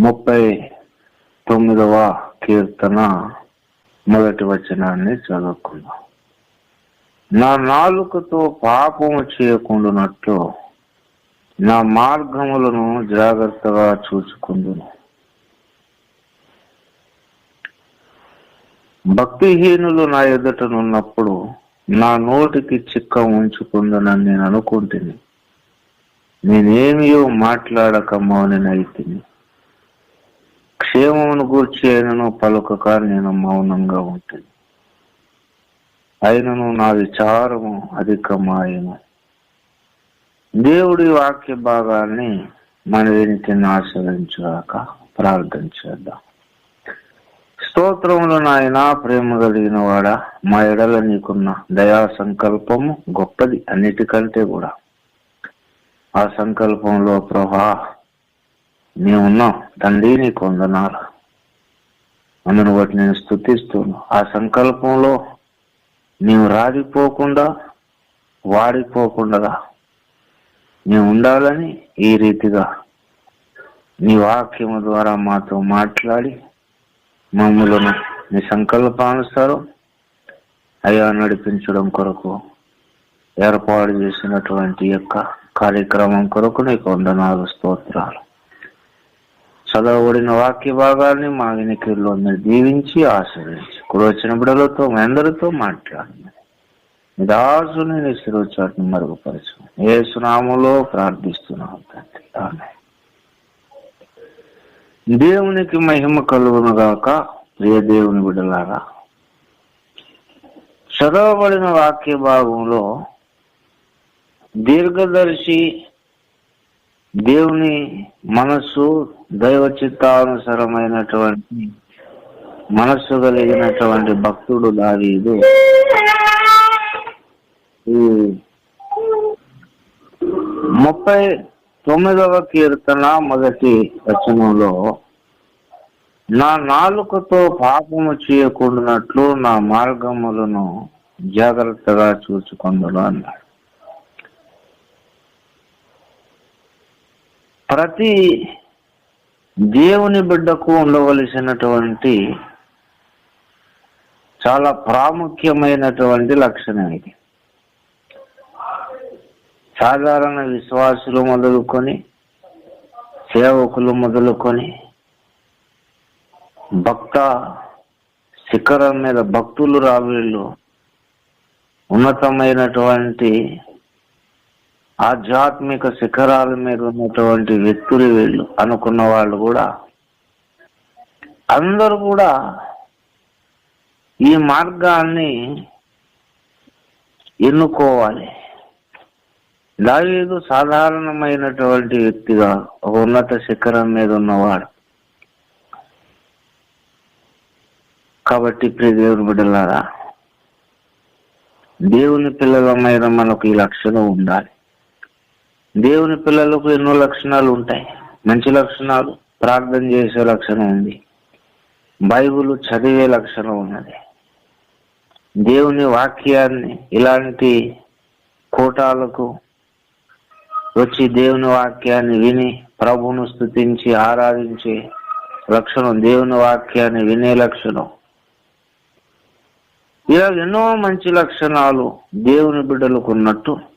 ముప్పై తొమ్మిదవ కీర్తన మొదటి వచనాన్ని చదువుకుందాం. నా నాలుకతో పాపము చేయకుండానట్లు నా మార్గములను జాగ్రత్తగా చూసుకుందును. భక్తిహీనులు నా ఎదుటనున్నప్పుడు నా నోటికి చిక్క ఉంచుకుందనని నేను అనుకుంటుని. నేనేమియో మాట్లాడక నైతిని క్షేమమును గూర్చి అయినను పలుకక నేను మౌనంగా ఉంటుంది. అయినను నా విచారము అధికమాయను. దేవుడి వాక్య భాగాన్ని మన వెనుకని ఆశ్రయించాక ప్రార్థన చేద్దాం. స్తోత్రములు నాయన ప్రేమ కలిగిన వాడ మా ఎడల నీకున్న దయా సంకల్పము గొప్పది అన్నిటికంటే కూడా. ఆ సంకల్పంలో ప్రభా నీవున్నాం తండ్రి నీకు వందనాలు అందును బట్టి నేను స్థుతిస్తున్నాను ఆ సంకల్పంలో నీవు రాడిపోకుండా వాడిపోకుండా నీవు ఉండాలని ఈ రీతిగా నీ వాక్యము ద్వారా మాతో మాట్లాడి మమ్మలను నీ సంకల్పానుసారం అయ్యా నడిపించడం కొరకు ఏర్పాటు చేసినటువంటి యొక్క కార్యక్రమం కొరకు నీకు వందనాలు స్తోత్రాలు. చదవబడిన వాక్య భాగాన్ని మా వినికిల్లో దీవించి ఆశ్రయించి ఇప్పుడు వచ్చిన బిడలతో అందరితో మాట్లాడండి. మీ దాసుని నీ శిరోచాటును మరుగుపరచు ఏ సునాములో ప్రార్థిస్తున్నాం తండ్రి. దేవునికి మహిమ కలుగును గాక ప్రియ దేవుని బిడలారా. చదవబడిన వాక్య భాగంలో దీర్ఘదర్శి దేవుని మనస్సు దైవ చిత్తానుసరమైనటువంటి మనస్సు కలిగినటువంటి భక్తుడు దావీదు. ఈ ముప్పై తొమ్మిదవ కీర్తన మొదటి వచనంలో నా నాలుకతో పాపము చేయకుండానట్లు నా మార్గములను జాగ్రత్తగా చూసుకుందును అన్నాడు. ప్రతి దేవుని బిడ్డకు ఉండవలసినటువంటి చాలా ప్రాముఖ్యమైనటువంటి లక్షణం ఇది. సాధారణ విశ్వాసులు మొదలుకొని సేవకులు మొదలుకొని భక్త శిఖరం మీద భక్తులు రావీళ్ళు ఉన్నతమైనటువంటి ఆధ్యాత్మిక శిఖరాల మీద ఉన్నటువంటి వ్యక్తులు వీళ్ళు అనుకున్న వాళ్ళు కూడా అందరూ కూడా ఈ మార్గాన్ని ఎన్నుకోవాలి. దావీదు సాధారణమైనటువంటి వ్యక్తిగా ఒక ఉన్నత శిఖరం మీద ఉన్నవాడు. కాబట్టి ప్రియ దేవుని బిడ్డలారా దేవుని పిల్లలమైన మనకు ఈ లక్షణం ఉండాలి. దేవుని పిల్లలకు ఎన్నో లక్షణాలు ఉంటాయి. మంచి లక్షణాలు ప్రార్థన చేసే లక్షణం ఉంది. బైబిల్ చదివే లక్షణం ఉన్నది. దేవుని వాక్యాన్ని ఇలాంటి కూటాలకు వచ్చి దేవుని వాక్యాన్ని విని ప్రభును స్థుతించి ఆరాధించే లక్షణం దేవుని వాక్యాన్ని వినే లక్షణం. ఇలా ఎన్నో మంచి లక్షణాలు దేవుని బిడ్డలకు ఉన్నట్టు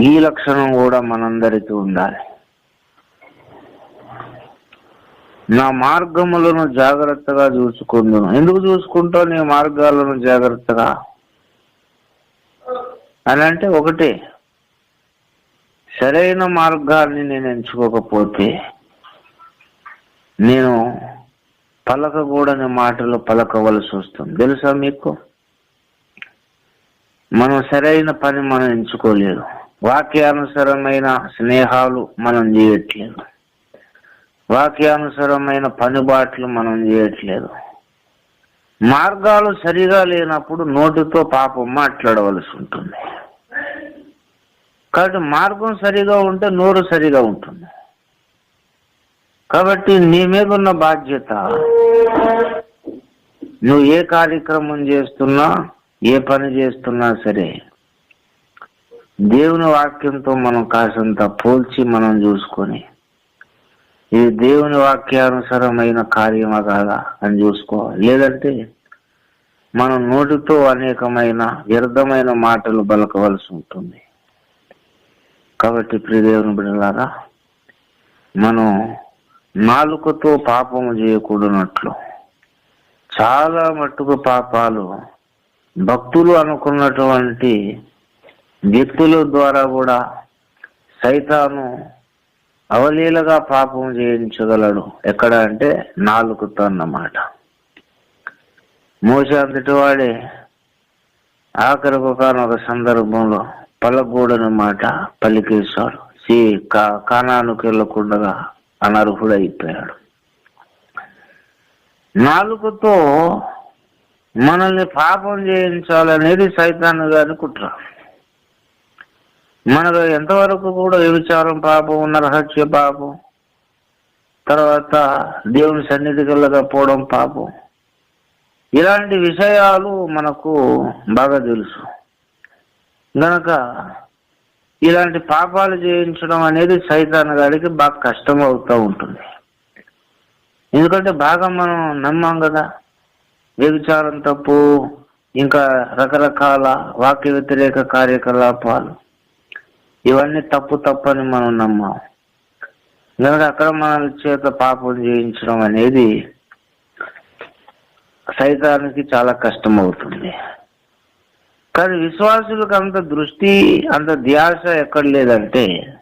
ఈ లక్షణం కూడా మనందరికీ ఉండాలి. నా మార్గములను జాగ్రత్తగా చూసుకుందును. ఎందుకు చూసుకుంటావు నీ మార్గాలను జాగ్రత్తగా? అని అంటే ఒకటి సరైన మార్గాన్ని నేను ఎంచుకోకపోతే నేను పలకకూడని మాటలు పలకవలసి వస్తుంది. తెలుసా మీకు? మనం సరైన పని మనం ఎంచుకోలేదు వాక్యానుసరమైన స్నేహాలు మనం చేయట్లేదు. వాక్యానుసరమైన పనిబాట్లు మనం చేయట్లేదు. మార్గాలు సరిగా లేనప్పుడు నోటితో పాపం మాట్లాడవలసి ఉంటుంది. కాబట్టి మార్గం సరిగా ఉంటే నోరు సరిగా ఉంటుంది. కాబట్టి నీ మీద ఉన్న బాధ్యత నువ్వు ఏ కార్యక్రమం చేస్తున్నా ఏ పని చేస్తున్నా సరే దేవుని వాక్యంతో మనం కాసంత పోల్చి మనం చూసుకొని ఇది దేవుని వాక్యానుసరమైన కార్యమా కాదా అని చూసుకోవాలి. లేదంటే మనం నోటితో అనేకమైన వ్యర్థమైన మాటలు బలకవలసి ఉంటుంది. కాబట్టి ప్రియదేవుని బిడ్డలారా మనం నాలుకతో పాపము చేయకూడనట్లు చాలా మట్టుకు పాపాలు భక్తులు అనుకున్నటువంటి వ్యక్తుల ద్వారా కూడా సైతాను అవలీలగా పాపం చేయించగలడు. ఎక్కడ అంటే నాలుగుతో అన్నమాట. మోస అంతటి వాడే ఆఖరికి ఒక సందర్భంలో పలకూడని మాట పలికేశాడు సి కా కానానికి వెళ్ళకుండా అనర్హుడైపోయాడు. నాలుగుతో మనల్ని పాపం చేయించాలనేది సైతాను గారి కుట్ర. మనకు ఎంతవరకు కూడా వ్యభిచారం పాపం నరహత్య పాపం. తర్వాత దేవుని సన్నిధికి వెళ్ళకపోవడం పాపం. ఇలాంటి విషయాలు మనకు బాగా తెలుసు. గనక ఇలాంటి పాపాలు చేయించడం అనేది సైతాన్ గారికి బాగా కష్టం అవుతూ ఉంటుంది. ఎందుకంటే బాగా మనం నమ్మాం కదా. వ్యభిచారం తప్పు ఇంకా రకరకాల వాక్య వ్యతిరేక కార్యకలాపాలు. ఇవన్నీ తప్పు తప్పు అని మనం నమ్మాం. కనుక అక్కడ మన చేత పాపం చేయించడం అనేది సైతానికి చాలా కష్టం అవుతుంది కానీ విశ్వాసులకు అంత దృష్టి అంత ధ్యాస ఎక్కడ లేదంటే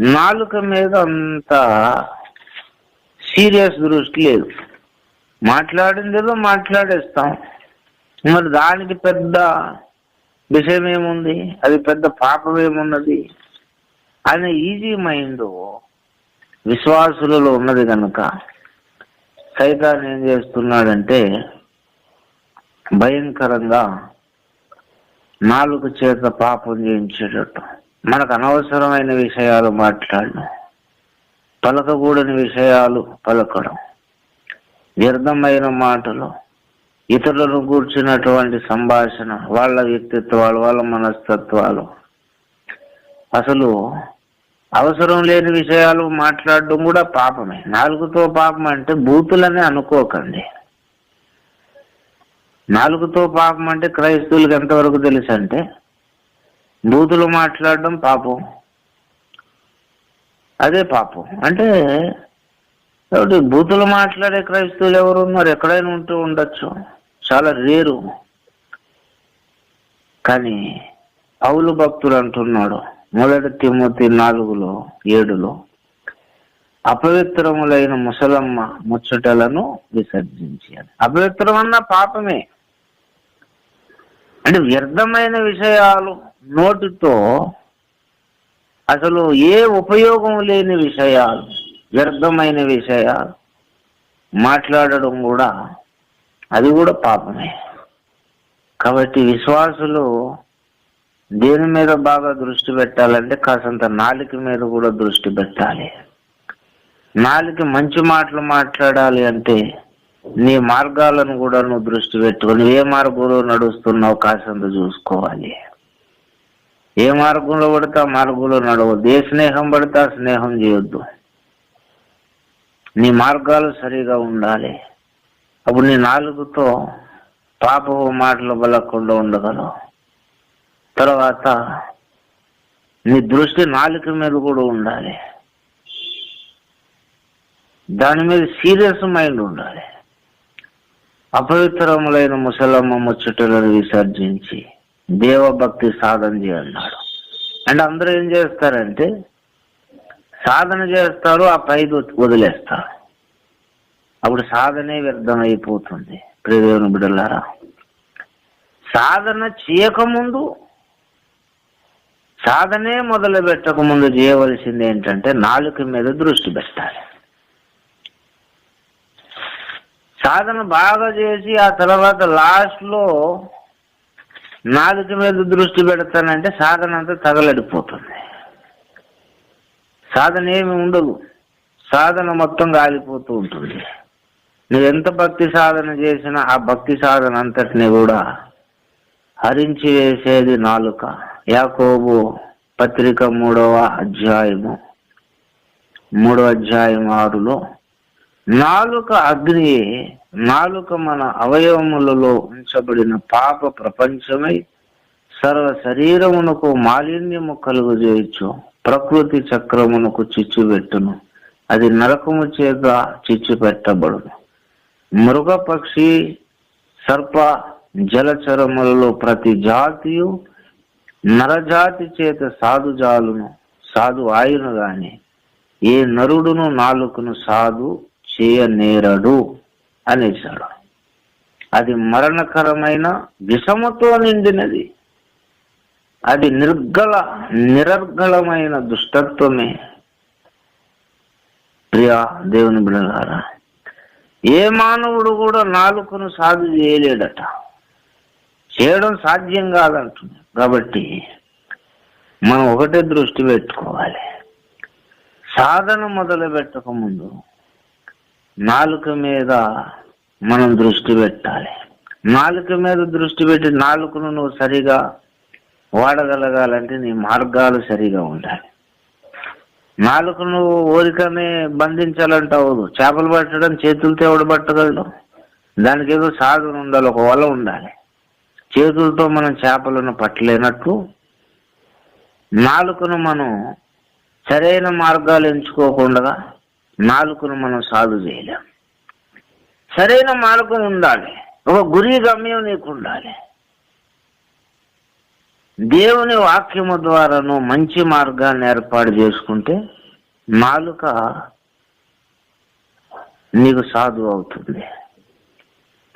నాలుక మీద అంత సీరియస్ దృష్టి లేదు. మాట్లాడిందేదో మాట్లాడేస్తాం. మరి దానికి పెద్ద విషయం ఏముంది? అది పెద్ద పాపం ఏమున్నది? అనే ఈజీ మైండ్ విశ్వాసులలో ఉన్నది కనుక సైతాన్ ఏం చేస్తున్నాడంటే భయంకరంగా నాలుగు చేత పాపం చేయించేటట్టు. మనకు అనవసరమైన విషయాలు మాట్లాడడం పలకకూడని విషయాలు పలకడం వ్యర్థమైన మాటలు ఇతరులను కూర్చున్నటువంటి సంభాషణ వాళ్ళ వ్యక్తిత్వాలు వాళ్ళ మనస్తత్వాలు. అసలు అవసరం లేని విషయాలు మాట్లాడడం కూడా పాపమే. నాలుగుతో పాపం అంటే బూతులని అనుకోకండి. నాలుగుతో పాపం అంటే క్రైస్తవులకు ఎంతవరకు తెలుసు అంటే బూతులు మాట్లాడడం పాపం. అదే పాపం. అంటే కాబట్టి బూతులు మాట్లాడే క్రైస్తవులు ఎవరు ఉన్నారు? ఎక్కడైనా ఉంటూ ఉండొచ్చు. చాలా రేరు. కానీ పౌలు భక్తులు అంటున్నాడు మొదటి తిమ్మతి నాలుగులో ఏడులో అపవిత్రములైన ముసలమ్మ ముచ్చటలను విసర్జించాలి అపవిత్రం అన్న పాపమే. అంటే వ్యర్థమైన విషయాలు నోటితో అసలు ఏ ఉపయోగం లేని విషయాలు. వ్యర్థమైన విషయాలు మాట్లాడడం కూడా అది కూడా పాపమే. కాబట్టి విశ్వాసులు దేని మీద బాగా దృష్టి పెట్టాలంటే కాసంత నాలుక మీద కూడా దృష్టి పెట్టాలి. నాలుక మంచి మాటలు మాట్లాడాలి అంటే నీ మార్గాలను కూడా నువ్వు దృష్టి పెట్టుకొని ఏ మార్గంలో నడుస్తున్నావు కాసంత చూసుకోవాలి. ఏ మార్గంలో పడితే ఆ మార్గంలో నడవద్దు. ఏ స్నేహం పడితే ఆ స్నేహం చేయొద్దు. నీ మార్గాలు సరిగా ఉండాలి. అప్పుడు నీ నాలుగుతో పాపపు మాటలు బలకుండా ఉండగలవు. తర్వాత నీ దృష్టి నాలుక మీద కూడా ఉండాలి. దాని మీద సీరియస్ మైండ్ ఉండాలి. అపవిత్రములైన ముసలమ్మ ముచ్చటలను విసర్జించి దేవభక్తి సాధన చేయన్నాడు అండ్ అందరూ ఏం చేస్తారంటే సాధన చేస్తారు ఆ పైది వదిలేస్తారు. అప్పుడు సాధనే వ్యర్థమైపోతుంది. ప్రియదేవుని బిడ్డలారా సాధన చేయకముందు సాధనే మొదలు పెట్టక ముందు చేయవలసింది ఏంటంటే నాలుక మీద దృష్టి పెట్టాలి. సాధన బాగా చేసి ఆ తర్వాత లాస్ట్లో నాలుక మీద దృష్టి పెడతానంటే సాధన అంతా తగలడిపోతుంది. సాధన ఏమి ఉండదు. సాధన మొత్తం కాలిపోతూ ఉంటుంది. నువ్వు ఎంత భక్తి సాధన చేసినా ఆ భక్తి సాధన అంతటిని కూడా హరించి వేసేది నాలుక. యాకోబు పత్రిక మూడవ అధ్యాయము మూడవ అధ్యాయం ఆరులో నాలుక అగ్ని నాలుక మన అవయవములలో ఉంచబడిన పాప ప్రపంచమై సర్వ శరీరమునకు మాలిన్యము కలుగజేయచ్చు. ప్రకృతి చక్రమునకు చిచ్చు పెట్టును. అది నరకము చేత చిచ్చు పెట్టబడును. మృగ పక్షి సర్ప జలచరములలో ప్రతి జాతియు నరజాతి చేత సాధుజాలును సాధు ఆయును గాని ఏ నరుడును నాలుకను సాధు చేయనేరడు అనేశాడు. అది మరణకరమైన విషముతో నిండినది. అది నిర్గల నిరర్గళమైన దుష్టత్వమే. ప్రియా దేవుని బిడగారా ఏ మానవుడు కూడా నాలుకను సాధు చేయలేడట. చేయడం సాధ్యం కాదంటుంది. కాబట్టి మనం ఒకటే దృష్టి పెట్టుకోవాలి. సాధన మొదలు పెట్టకముందు నాలుక మీద మనం దృష్టి పెట్టాలి. నాలుక మీద దృష్టి పెట్టి నాలుకను నువ్వు సరిగా వాడగలగాలంటే నీ మార్గాలు సరిగా ఉండాలి. నాలుగు నువ్వు బంధించాలంటే బంధించాలంటావు. చేపలు పట్టడం చేతులతో ఎవడు పట్టగలడు? దానికి ఏదో సాధన ఉండాలి ఒక వల ఉండాలి. చేతులతో మనం చేపలను పట్టలేనట్టు నాలుకను మనం సరైన మార్గాలు ఎంచుకోకుండా నాలుకను మనం సాధు చేయలేం. సరైన మార్గం ఉండాలి. ఒక గురి గమ్యం నీకు ఉండాలి దేవుని వాక్యము ద్వారాను మంచి మార్గాన్ని ఏర్పాటు చేసుకుంటే నాలుక నీకు సాధువు అవుతుంది.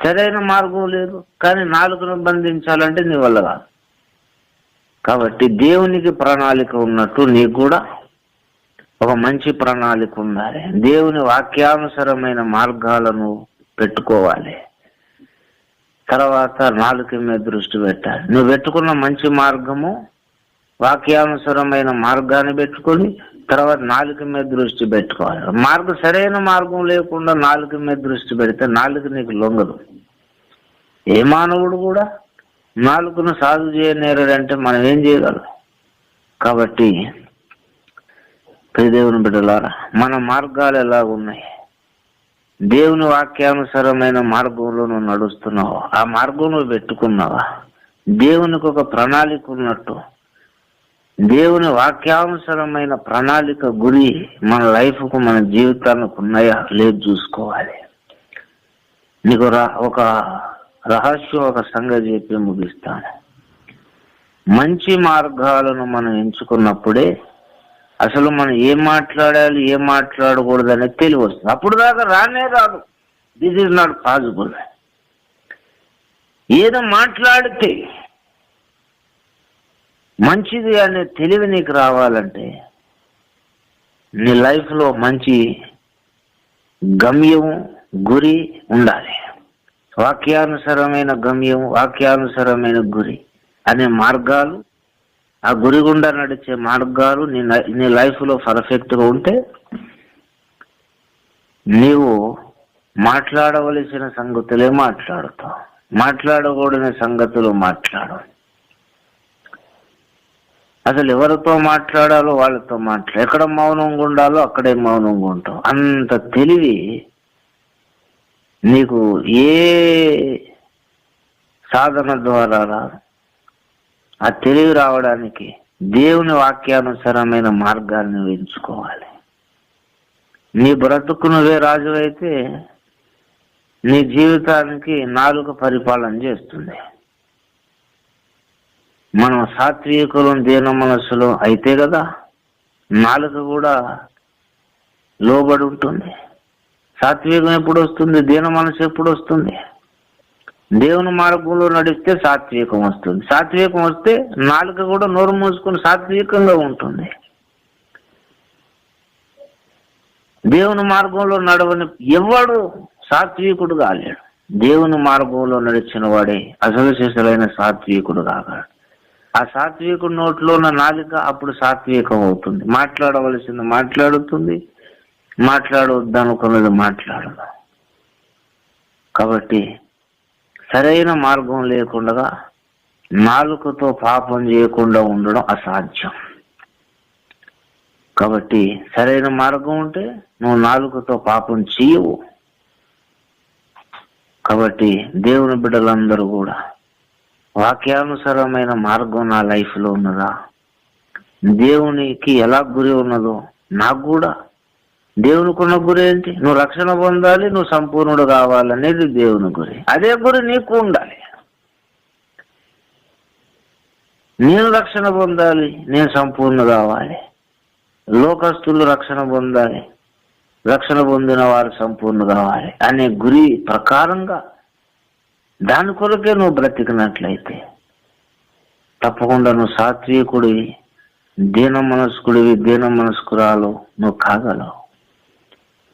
సరైన మార్గం లేదు కానీ నాలుకను బంధించాలంటే నీ వల్ల కాదు. కాబట్టి దేవునికి ప్రణాళిక ఉన్నట్టు నీకు కూడా ఒక మంచి ప్రణాళిక ఉండాలి. దేవుని వాక్యానుసరమైన మార్గాలను పెట్టుకోవాలి. తర్వాత నాలుక మీద దృష్టి పెట్టాలి నువ్వు పెట్టుకున్న మంచి మార్గము వాక్యానుసరమైన మార్గాన్ని పెట్టుకొని తర్వాత నాలుక మీద దృష్టి పెట్టుకోవాలి. మార్గం సరైన మార్గం లేకుండా నాలుక మీద దృష్టి పెడితే నాలుక నీకు లొంగదు. ఏ మానవుడు కూడా నాలుకను సాధు చేయనేరంటే మనం ఏం చేయగలం? కాబట్టి దేవుని బిడ్డలారా మన మార్గాలు ఎలా ఉన్నాయి దేవుని వాక్యానుసారమైన మార్గంలో నువ్వు నడుస్తున్నావు? ఆ మార్గం నువ్వు పెట్టుకున్నావా? దేవునికి ఒక ప్రణాళిక ఉన్నట్టు. దేవుని వాక్యానుసారమైన ప్రణాళిక గురి మన లైఫ్కు మన జీవితానికి ఉన్నాయా? లేదు చూసుకోవాలి. నీకు ఒక రహస్యం ఒక సంగతి చెప్పి ముగిస్తాను. మంచి మార్గాలను మనం ఎంచుకున్నప్పుడే అసలు మనం ఏం మాట్లాడాలి ఏం మాట్లాడకూడదు అనేది తెలివి వస్తుంది అప్పుడు దాకా రానే రాదు. దిస్ ఇస్ నాట్ పాసిబుల్ ఏదో మాట్లాడితే మంచిది అనే తెలివి నీకు రావాలంటే నీ లైఫ్లో మంచి గమ్యం గురి ఉండాలి. వాక్యానుసరమైన గమ్యం వాక్యానుసరమైన గురి అనే మార్గాలు ఆ గురి గుండా నడిచే మార్గాలు నీ నీ లైఫ్లో పర్ఫెక్ట్గా ఉంటే నీవు మాట్లాడవలసిన సంగతులే మాట్లాడుతావు. మాట్లాడకూడని సంగతులు మాట్లాడు అసలు ఎవరితో మాట్లాడాలో వాళ్ళతో మాట్లాడు ఎక్కడ మౌనంగా ఉండాలో అక్కడే మౌనంగా ఉంటావు. అంత తెలివి నీకు ఏ సాధన ద్వారా రాదు. ఆ తెలివి రావడానికి దేవుని వాక్యానుసారమైన మార్గాన్ని ఎంచుకోవాలి. నీ బ్రతుకు నువ్వే రాజు అయితే నీ జీవితానికి నాలుగు పరిపాలన చేస్తుంది. మనం సాత్వికులం దీన మనస్సులో అయితే కదా నాలుక కూడా లోబడి ఉంటుంది. సాత్వికం ఎప్పుడు వస్తుంది? దీన మనసు ఎప్పుడు వస్తుంది? దేవుని మార్గంలో నడిస్తే సాత్వికం వస్తుంది. సాత్వికం వస్తే నాలుక కూడా నోరు మూసుకొని సాత్వికంగా ఉంటుంది. దేవుని మార్గంలో నడవని ఎవడు సాత్వికుడు కాలేడు. దేవుని మార్గంలో నడిచిన వాడే అసలు శిశులైన సాత్వికుడు కాగాడు. ఆ సాత్వికుడు నోట్లో ఉన్న నాలుక అప్పుడు సాత్వికం అవుతుంది. మాట్లాడవలసింది మాట్లాడుతుంది. మాట్లాడవద్దనుకున్నది మాట్లాడదు. కాబట్టి సరైన మార్గం లేకుండా నాలుకతో పాపం చేయకుండా ఉండడం అసాధ్యం. కాబట్టి సరైన మార్గం ఉంటే నువ్వు నాలుకతో పాపం చేయవు. కాబట్టి దేవుని బిడ్డలందరూ కూడా వాక్యానుసారమైన మార్గం నా లైఫ్లో ఉన్నదా? దేవునికి ఎలా గురి ఉన్నదో నాకు కూడా దేవుని ఉన్న గురి ఏంటి నువ్వు రక్షణ పొందాలి నువ్వు సంపూర్ణుడు కావాలనేది దేవుని గురి. అదే గురి నీకు ఉండాలి. నేను రక్షణ పొందాలి నేను సంపూర్ణ కావాలి. లోకస్తులు రక్షణ పొందాలి రక్షణ పొందిన వారు సంపూర్ణ కావాలి అనే గురి ప్రకారంగా దాని కొరకే నువ్వు బ్రతికినట్లయితే తప్పకుండా నువ్వు సాత్వికుడివి దీన మనస్కుడివి దీన మనస్కురాలు నువ్వు కాగలవు.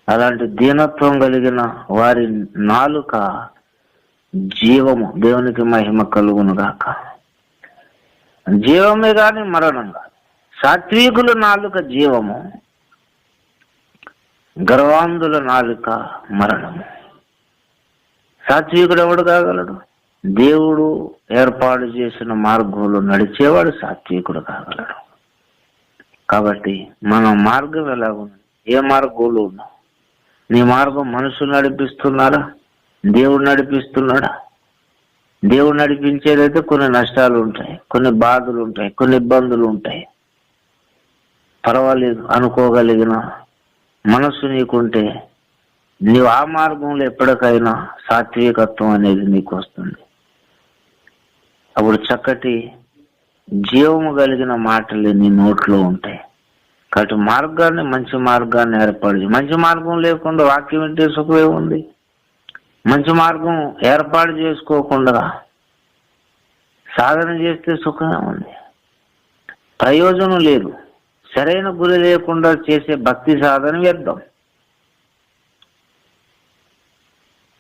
అలాంటి దీనత్వం కలిగిన వారి నాలుక జీవము దేవునికి మహిమ కలుగును గాక. జీవమే కానీ మరణం కాదు సాత్వికుల నాలుక జీవము గర్వాంధుల నాలుక మరణము. సాత్వికుడు ఎవడు కాగలడు? దేవుడు ఏర్పాటు చేసిన మార్గంలో నడిచేవాడు సాత్వికుడు కాగలడు. కాబట్టి మన మార్గం ఎలాగుంది? ఏ మార్గంలో ఉన్నావు నీ మార్గం మనసు నడిపిస్తున్నాడా? దేవుడు నడిపిస్తున్నాడా? దేవుడు నడిపించేదైతే కొన్ని నష్టాలు ఉంటాయి కొన్ని బాధలు ఉంటాయి కొన్ని ఇబ్బందులు ఉంటాయి. పర్వాలేదు అనుకోగలిగిన మనసు నీకుంటే నీవు ఆ మార్గంలో ఎప్పటికైనా సాత్వికత్వం అనేది నీకు వస్తుంది అప్పుడు చక్కటి జీవము కలిగిన మాటలు నీ నోట్లో ఉంటాయి. కాబట్టి మార్గాన్ని మంచి మార్గాన్ని ఏర్పాటు మంచి మార్గం లేకుండా వాక్యం వింటే సుఖమే ఉంది. మంచి మార్గం ఏర్పాటు చేసుకోకుండా సాధన చేస్తే సుఖమే ఉంది. ప్రయోజనం లేదు. సరైన గురి లేకుండా చేసే భక్తి సాధన వ్యర్థం.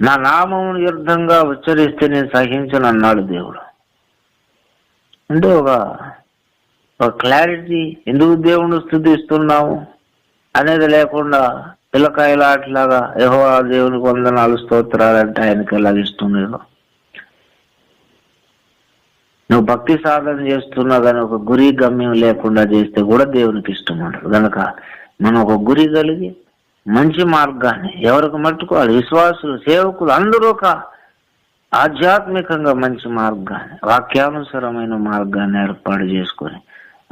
నా నామమును వ్యర్థంగా ఉచ్చరిస్తే నేను సహించను అన్నాడు దేవుడు. అంటే ఒక ఒక క్లారిటీ ఎందుకు దేవుణ్ణి స్థుతిస్తున్నాము అనేది లేకుండా పిల్లకాయలాట్లాగా యహో దేవునికి వందనాలు స్తోత్రాలు అంటే ఆయనకి ఎలా నువ్వు భక్తి సాధన చేస్తున్నా కానీ ఒక గురి గమ్యం లేకుండా చేస్తే కూడా దేవునికి ఇష్టం ఉండదు. కనుక మనం ఒక గురి కలిగి మంచి మార్గాన్ని ఎవరికి మట్టుకోవాలి విశ్వాసులు సేవకులు అందరూ ఒక ఆధ్యాత్మికంగా మంచి మార్గాన్ని వాక్యానుసరమైన మార్గాన్ని ఏర్పాటు చేసుకొని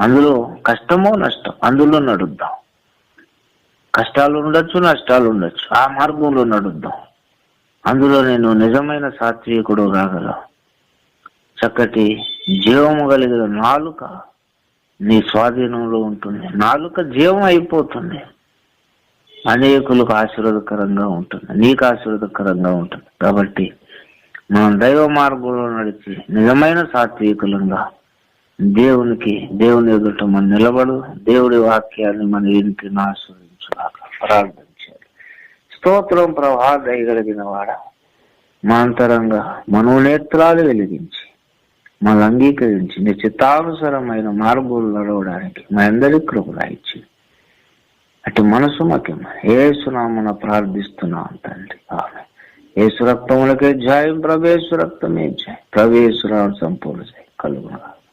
అందులో కష్టమో నష్టం? అందులో నడుద్దాం. కష్టాలు ఉండొచ్చు నష్టాలు ఉండొచ్చు. ఆ మార్గంలో నడుద్దాం. అందులో నేను నిజమైన సాత్వికుడు కాగలవు చక్కటి జీవము కలిగిన నాలుక నీ స్వాధీనంలో ఉంటుంది. నాలుక జీవం అయిపోతుంది. అనేకులకు ఆశీర్వదకరంగా ఉంటుంది. నీకు ఆశీర్వదకరంగా ఉంటుంది. కాబట్టి మనం దైవ మార్గంలో నడిచి నిజమైన సాత్వికులంగా దేవునికి దేవుని ఎదుట మనం నిలబడు దేవుడి వాక్యాన్ని మన ఇంటిని ప్రార్థన చేయాలి స్తోత్రం ప్రభా దయగలిగిన వాడ. మా అంతరంగా మనోనేత్రాలు వెలిగించి మన అంగీకరించి నీ చిత్తానుసరమైన మార్గంలో నడవడానికి మా అందరి కృపగా ఇచ్చి అటు మనసు మాకు ఏసునామన ప్రార్థిస్తున్నాం తండ్రి. ఆమె ఏసు రక్తములకే జాయం ప్రవేశ రక్తమే జాయం. ప్రవేశురాలు సంపూర్ణ జాయం కలుగున